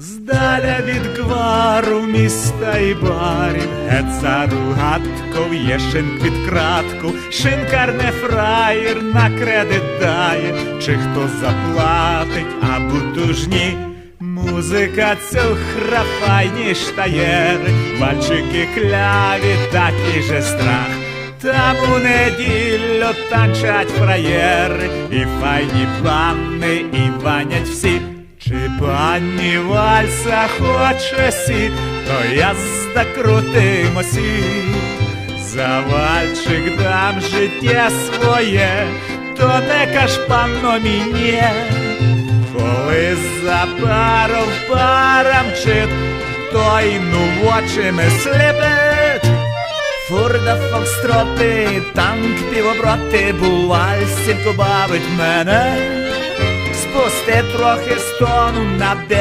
Здаля від гвару міста і барів, гет за ругатков, є шинк під кратку, шинкар не фраєр на кредит дає, чи хто заплатить, а бутужні. Музика цухра файні штаєри, вальчики кляві, такий же страх. Там у неділю танчать фраєри, і файні панни, і ванять всі. Чи пані вальса хоче сі, то я крутимосі. За вальчик дам життя своє, то не каш панно мені. Коли за паром пара мчит, то й ну в очі ми сліпить. Фурда фокстроти, танк півоброти, бувальсінку бавить мене. Спусти трохи стону на